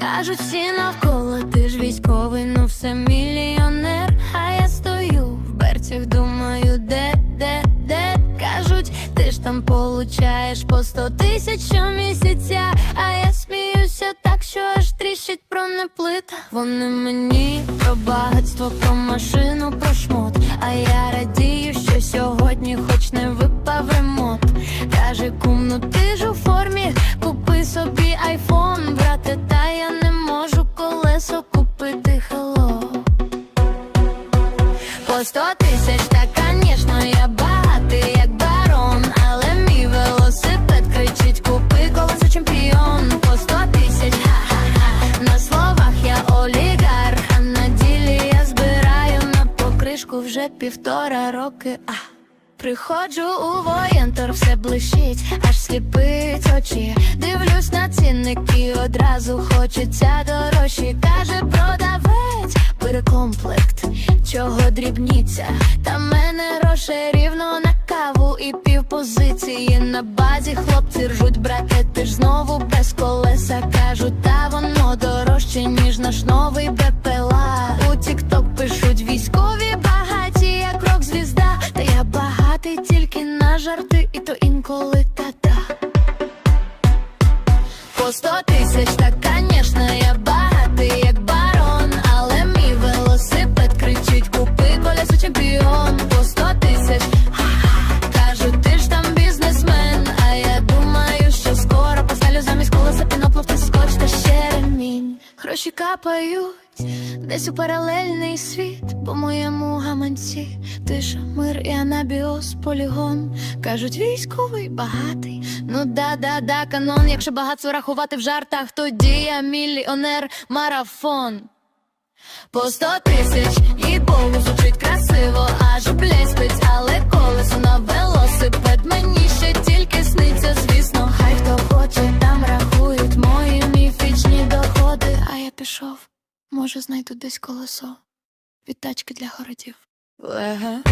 Кажуть всі навколо, ти ж військовий, ну все мільйонер. А я стою в берцях, думаю, де, де, де кажуть, ти ж там получаєш по сто тисяч щомісяця, а я сміюся так, що аж тріщить про бронеплита. Вони мені про багатство, про машину, ну ти ж у формі, купи собі айфон, брате, та я не можу колесо купити хелло. По сто тисяч, та конечно, я багатий, як барон, але мій велосипед кричить, купи колесо чемпіон. По сто тисяч, ха-ха-ха На словах я олігарх, а на ділі я збираю на покришку вже півтора роки. А. Приходжу у воєнтор, все блищить, аж сліпить очі. Дивлюсь на цінники, одразу хочеться дорожчі. Каже продавець, перекомплект, чого дрібніться. Та мене роше рівно на каву і півпозиції на базі. Хлопці ржуть, брате, ти ж знову без колеса. Кажу, та воно дорожче, ніж наш новий БПЛА. Жарти, і то інколи та-та. По сто тисяч, так, Гроші капають десь у паралельний світ, по моєму гаманці тиша, мир і анабіоз, полігон. Кажуть, військовий багатий. Ну да, да, да, канон. Якщо багатство рахувати в жартах, тоді я мільйонер марафон. По сто тисяч і Богу звучить красиво, аж блеспить, але колесо на може знайду десь колесо від тачки для городів. Лега.